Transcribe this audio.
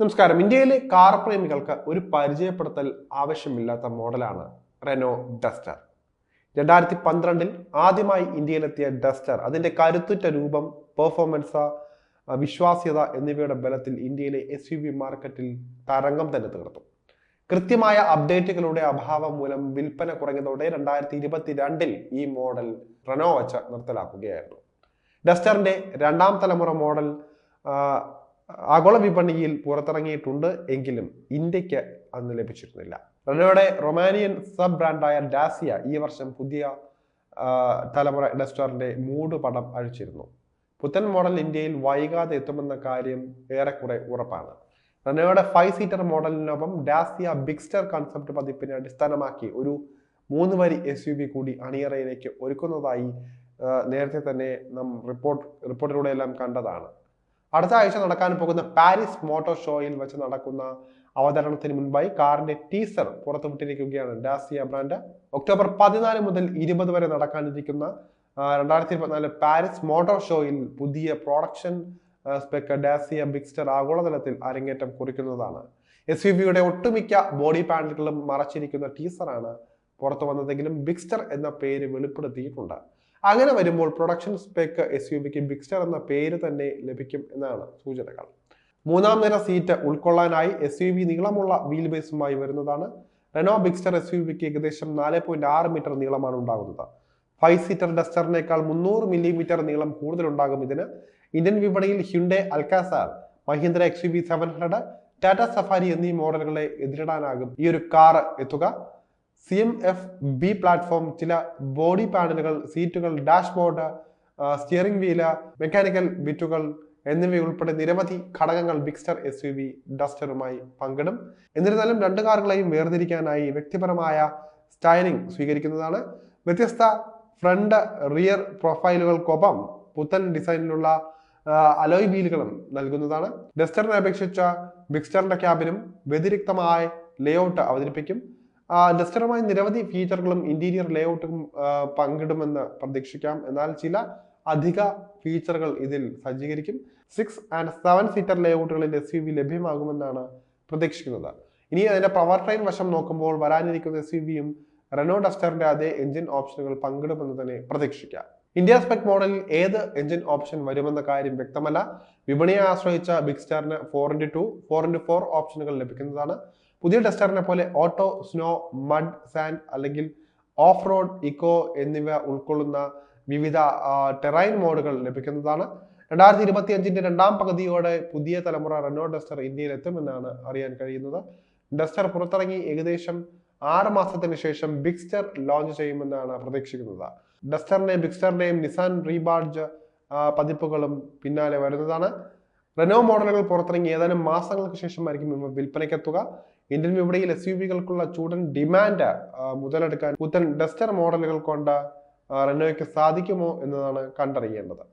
നമസ്കാരം. ഇന്ത്യയിലെ കാർ പ്രേമികൾക്ക് ഒരു പരിചയപ്പെടുത്തൽ ആവശ്യമില്ലാത്ത മോഡലാണ് റെനോ ഡസ്റ്റർ രണ്ടായിരത്തി പന്ത്രണ്ടിൽ ആദ്യമായി ഇന്ത്യയിലെത്തിയ ഡസ്റ്റർ അതിന്റെ കരുത്തുറ്റ രൂപം പെർഫോമൻസ് വിശ്വാസ്യത എന്നിവയുടെ ബലത്തിൽ ഇന്ത്യയിലെ എസ് യു വി മാർക്കറ്റിൽ തരംഗം തന്നെ തീർത്തു. കൃത്യമായ അപ്ഡേറ്റുകളുടെ അഭാവം മൂലം വിൽപ്പന കുറഞ്ഞതോടെ രണ്ടായിരത്തി ഇരുപത്തി രണ്ടിൽ ഈ മോഡൽ റെനോ വച്ച് നിർത്തലാക്കുകയായിരുന്നു. ഡസ്റ്ററിന്റെ രണ്ടാം തലമുറ മോഡൽ ആഗോള വിപണിയിൽ പുറത്തിറങ്ങിയിട്ടുണ്ട് എങ്കിലും ഇന്ത്യയ്ക്ക് അന്ന് ലഭിച്ചിരുന്നില്ല. റെനോയുടെ റൊമാനിയൻ സബ് ബ്രാൻഡായ ഡാസിയ ഈ വർഷം പുതിയ തലമുറ ഡസ്റ്ററിന്റെ മൂട് പടം അഴിച്ചിരുന്നു. പുത്തൻ മോഡൽ ഇന്ത്യയിൽ വൈകാതെ എത്തുമെന്ന കാര്യം ഏറെക്കുറെ ഉറപ്പാണ്. റെനോയുടെ ഫൈവ് സീറ്റർ മോഡലിനൊപ്പം ഡാസിയ ബിഗ്സ്റ്റർ കൺസെപ്റ്റ് പതിപ്പിനെ അടിസ്ഥാനമാക്കി ഒരു മൂന്ന് വരി എസ് യു വി കൂടി അണിയറയിലേക്ക് ഒരുക്കുന്നതായി നേരത്തെ തന്നെ നാം റിപ്പോർട്ട് റിപ്പോർട്ടിലൂടെ എല്ലാം കണ്ടതാണ്. അടുത്ത ആഴ്ച നടക്കാൻ പോകുന്ന പാരീസ് മോട്ടോർ ഷോയിൽ വെച്ച് നടക്കുന്ന അവതരണത്തിന് മുൻപായി കാറിന്റെ ടീസർ പുറത്തുവിട്ടിരിക്കുകയാണ് ഡാസിയ ബ്രാൻഡ് ഒക്ടോബർ പതിനാല് മുതൽ ഇരുപത് വരെ നടക്കാനിരിക്കുന്ന രണ്ടായിരത്തി ഇരുപത്തിനാല് പാരീസ് മോട്ടോർ ഷോയിൽ പുതിയ പ്രൊഡക്ഷൻ സ്പെക്ക് ഡാസിയ ബിക്സ്റ്റർ ആഗോളതലത്തിൽ അരങ്ങേറ്റം കുറിക്കുന്നതാണ്. എസ് യു ബിയുടെ ഒട്ടുമിക്ക ബോഡി പാനലുകളും മറച്ചിരിക്കുന്ന ടീസറാണ് പുറത്തു വന്നതെങ്കിലും ബിക്സ്റ്റർ എന്ന പേര് വെളിപ്പെടുത്തിയിട്ടുണ്ട്. അങ്ങനെ വരുമ്പോൾ പ്രൊഡക്ഷൻ സ്പെക്ക് എസ് യു വിക്ക് ബിഗ്സ്റ്റർ എന്ന പേര് തന്നെ ലഭിക്കും എന്നാണ് സൂചനകൾ. മൂന്നാം നിര സീറ്റ് ഉൾക്കൊള്ളാനായി എസ് യു വി നീളമുള്ള വീൽ ബേസുമായി വരുന്നതാണ്. റെനോ ബിഗ്സ്റ്റർ എസ് യു വിക്ക് ഏകദേശം നാല് പോയിന്റ് ആറ് മീറ്റർ നീളമാണ് ഉണ്ടാകുന്നത്. ഫൈവ് സീറ്റർ ഡസ്റ്ററിനേക്കാൾ മുന്നൂറ് മില്ലിമീറ്റർ നീളം കൂടുതലുണ്ടാകും ഇതിന്. ഇന്ത്യൻ വിപണിയിൽ Hyundai Alcazar Mahindra X U V seven hundred Tata Safari എന്നീ മോഡലുകളെ എതിരിടാനാകും ഈ ഒരു കാർ എത്തുക. C M F B platform ചില ബോഡി പാനലുകൾ സീറ്റുകൾ ഡാഷ്ബോർഡ് സ്റ്റിയറിംഗ് വീൽ മെക്കാനിക്കൽ ബിറ്റുകൾ എന്നിവയുൾപ്പെടെ നിരവധി ഘടകങ്ങൾ ബിക്സ്റ്റർ എസ് യു വി ഡസ്റ്ററുമായി പങ്കിടും. എന്നിരുന്നാലും രണ്ട് കാറുകളെയും വേർതിരിക്കാനായി വ്യക്തിപരമായ സ്റ്റൈലിംഗ് സ്വീകരിക്കുന്നതാണ്. വ്യത്യസ്ത ഫ്രണ്ട് റിയർ പ്രൊഫൈലുകൾക്കൊപ്പം പുത്തൻ ഡിസൈനിലുള്ള അലോയ് വീലുകളും നൽകുന്നതാണ്. ഡസ്റ്ററിനെ അപേക്ഷിച്ച ബിക്സ്റ്ററിന്റെ ക്യാബിനും വ്യതിരിക്തമായ ലേഔട്ട് അവതരിപ്പിക്കും. ഡസ്റ്ററുമായി നിരവധി ഫീച്ചറുകളും ഇന്റീരിയർ ലേഔട്ടും പങ്കിടുമെന്ന് പ്രതീക്ഷിക്കാം. എന്നാൽ ചില അധിക ഫീച്ചറുകൾ ഇതിൽ സജ്ജീകരിക്കും. സിക്സ് ആൻഡ് സെവൻ സീറ്റർ ലേഔട്ടുകളിൽ എസ് യു വി ലഭ്യമാകുമെന്നാണ് പ്രതീക്ഷിക്കുന്നത്. ഇനി അതിന്റെ പവർ ട്രെയിൻ വശം നോക്കുമ്പോൾ വരാനിരിക്കുന്ന എസ് യു വിയും റെനോ ഡസ്റ്ററിന്റെ അതേ എഞ്ചിൻ ഓപ്ഷനുകൾ പങ്കിടുമെന്ന് തന്നെ പ്രതീക്ഷിക്കാം. ഇന്ത്യ സ്പെക് മോഡലിൽ ഏത് എഞ്ചിൻ ഓപ്ഷൻ വരുമെന്ന കാര്യം വ്യക്തമല്ല. വിപണിയെ ആശ്രയിച്ച big സ്റ്റാറിന് four into two four into four ഓപ്ഷനുകൾ ലഭിക്കുന്നതാണ്. പുതിയ ഡസ്റ്ററിനെ പോലെ ഓട്ടോ സ്നോ മഡ് സാൻഡ് അല്ലെങ്കിൽ ഓഫ് റോഡ് ഇക്കോ എന്നിവ ഉൾക്കൊള്ളുന്ന വിവിധ ടെറൈൻ മോഡുകൾ ലഭിക്കുന്നതാണ്. രണ്ടായിരത്തി ഇരുപത്തി അഞ്ചിന്റെ രണ്ടാം പകുതിയോടെ പുതിയ തലമുറ റെനോ ഡസ്റ്റർ ഇന്ത്യയിൽ എത്തുമെന്നാണ് അറിയാൻ കഴിയുന്നത്. ഡസ്റ്റർ പുറത്തിറങ്ങി ഏകദേശം ആറ് മാസത്തിന് ശേഷം ബിക്സ്റ്റർ ലോഞ്ച് ചെയ്യുമെന്നാണ് പ്രതീക്ഷിക്കുന്നത്. ഡസ്റ്ററിന്റെ ബിക്സ്റ്ററിന്റെയും നിസാൻ റീബാർജ് പതിപ്പുകളും പിന്നാലെ വരുന്നതാണ്. റെനോ മോഡലുകൾ പുറത്തിറങ്ങി ഏതാനും മാസങ്ങൾക്ക് ശേഷമായിരിക്കും ഇവ വിൽപ്പനയ്ക്കെത്തുക. ഇന്ത്യൻ വിപണിയിൽ എസ് യു വികൾക്കുള്ള ചൂടൻ ഡിമാൻഡ് മുതലെടുക്കാൻ പുത്തൻ ഡസ്റ്റർ മോഡലുകൾ കൊണ്ട് റെനോയ്ക്ക് സാധിക്കുമോ എന്നതാണ് കണ്ടറിയേണ്ടത്.